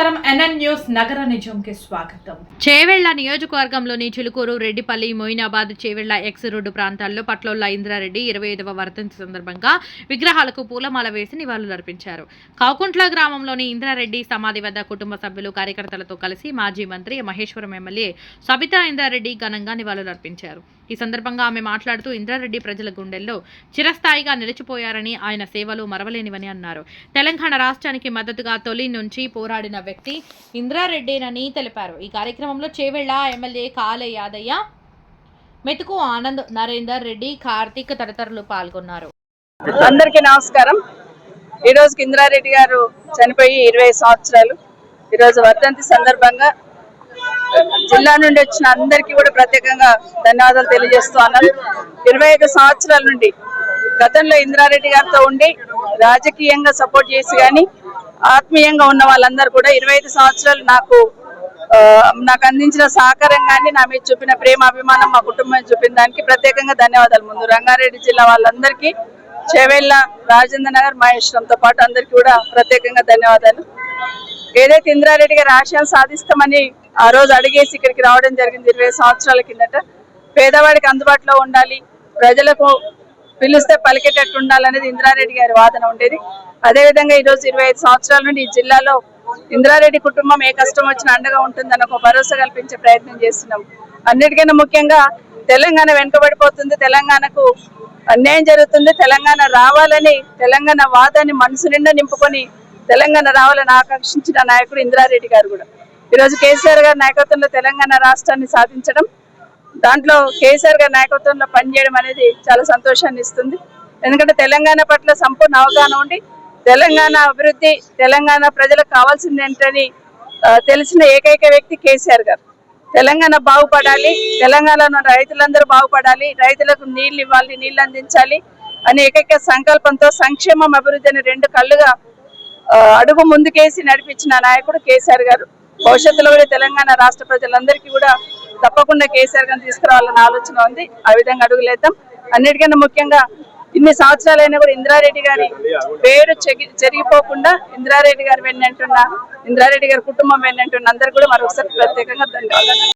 NN news నగర నిజంకి స్వాగతం. చేవెళ్ళ నియోజకవర్గంలోని చిలుకూరు రెడ్డిపల్లి మొయినాబాద్ చేవెళ్ళ ఎక్స్ రోడ్డు ప్రాంతాల్లో పట్లోళ్ళ ఇంద్రారెడ్డి ఇరవై ఐదవ వర్ధంతి సందర్భంగా విగ్రహాలకు పూలమాల వేసి నివాళులర్పించారు కాకుంట్ల గ్రామంలోని ఇంద్రారెడ్డి సమాధి వద్ద కుటుంబ సభ్యులు కార్యకర్తలతో కలిసి మాజీ మంత్రి మహేశ్వరం ఎమ్మెల్యే సబితా ఇంద్రారెడ్డి ఘనంగా నివాళులర్పించారు ఈ సందర్భంగా ఆమె మాట్లాడుతూ ఇంద్రారెడ్డి ప్రజల గుండెల్లో చిరస్థాయిగా నిలిచిపోయారని ఆయన సేవలు మరవలేనివని అన్నారు. తెలంగాణ రాష్ట్రానికి మద్దతుగా తొలి నుంచి పోరాడిన వ్యక్తి ఇంద్రారెడ్డినని తెలిపారు. ఈ కార్యక్రమంలో చేవెళ్ళ ఎమ్మెల్యే కాలే యాదయ్య మెతుకు ఆనంద్ నరేందర్ రెడ్డి కార్తీక్ తదితరులు పాల్గొన్నారు. అందరికీ నమస్కారం. ఈ రోజు ఇంద్రారెడ్డి గారు చనిపోయి ఇరవై సంవత్సరాలు. ఈరోజు వర్ధంతి సందర్భంగా జిల్లా నుండి వచ్చిన అందరికీ కూడా ప్రత్యేకంగా ధన్యవాదాలు తెలియజేస్తూ ఉన్నాను ఇరవై ఐదు సంవత్సరాల నుండి గతంలో ఇంద్రారెడ్డి గారితో ఉండి రాజకీయంగా సపోర్ట్ చేసి కానీ ఆత్మీయంగా ఉన్న వాళ్ళందరూ కూడా ఇరవై ఐదు సంవత్సరాలు నాకు నాకు అందించిన సహకారం కానీ నా మీద చూపిన ప్రేమ అభిమానం మా కుటుంబం చూపిన దానికి ప్రత్యేకంగా ధన్యవాదాలు. ముందు రంగారెడ్డి జిల్లా వాళ్ళందరికీ చెవెళ్ళ రాజేంద్ర నగర్ మహేశ్వరంతో పాటు అందరికీ కూడా ప్రత్యేకంగా ధన్యవాదాలు. ఏదైతే ఇంద్రారెడ్డి గారు ఆశయం సాధిస్తామని ఆ రోజు అడిగేసి ఇక్కడికి రావడం జరిగింది ఇరవై సంవత్సరాల కిందట. పేదవాడికి అందుబాటులో ఉండాలి. ప్రజలకు పిలిస్తే పలికేటట్టు ఉండాలనేది ఇంద్రారెడ్డి గారి వాదన ఉండేది. అదేవిధంగా ఈ రోజు ఇరవై ఐదు సంవత్సరాల నుండి ఈ జిల్లాలో ఇంద్రారెడ్డి కుటుంబం ఏ కష్టం వచ్చినా అండగా ఉంటుందని ఒక భరోసా కల్పించే ప్రయత్నం చేస్తున్నాం. అన్నిటికన్నా ముఖ్యంగా తెలంగాణ వెనుకబడిపోతుంది. తెలంగాణకు అన్యాయం జరుగుతుంది. తెలంగాణ రావాలని తెలంగాణ వాదాన్ని మనసు నిండా నింపుకొని తెలంగాణ రావాలని ఆకాంక్షించిన నాయకుడు ఇంద్రారెడ్డి గారు కూడా. ఈరోజు కేసీఆర్ గారి నాయకత్వంలో తెలంగాణ రాష్ట్రాన్ని సాధించడం దాంట్లో కేసీఆర్ గారి నాయకత్వంలో పనిచేయడం అనేది చాలా సంతోషాన్ని ఇస్తుంది. ఎందుకంటే తెలంగాణ పట్ల సంపూర్ణ అవగాహన ఉండి తెలంగాణ అభివృద్ధి తెలంగాణ ప్రజలకు కావాల్సింది ఏంటని తెలిసిన ఏకైక వ్యక్తి కేసీఆర్ గారు. తెలంగాణ బాగుపడాలి తెలంగాణలో రైతులందరూ బాగుపడాలి రైతులకు నీళ్ళు ఇవ్వాలి నీళ్ళు అందించాలి అనే ఏకైక సంకల్పంతో సంక్షేమం అభివృద్ధి అనే రెండు కళ్ళుగా అడుగు ముందుకేసి నడిపించిన నాయకుడు కేసీఆర్ గారు. భవిష్యత్తులో కూడా తెలంగాణ రాష్ట్ర ప్రజలందరికీ కూడా తప్పకుండా కేసీఆర్ గారిని తీసుకురావాలన్న ఆలోచన ఉంది. ఆ విధంగా అడుగులేద్దాం అన్నిటికన్నా ముఖ్యంగా ఇన్ని సంవత్సరాలైనా కూడా ఇందిరారెడ్డి గారి పేరు జరిగిపోకుండా ఇందిరారెడ్డి ఇంద్రారెడ్డి గారు వెన్నంటున్న ఇందిరారెడ్డి గారి కుటుంబం వెన్నంటున్న అందరు కూడా మరొకసారి ప్రత్యేకంగా ధన్యవాదాలు.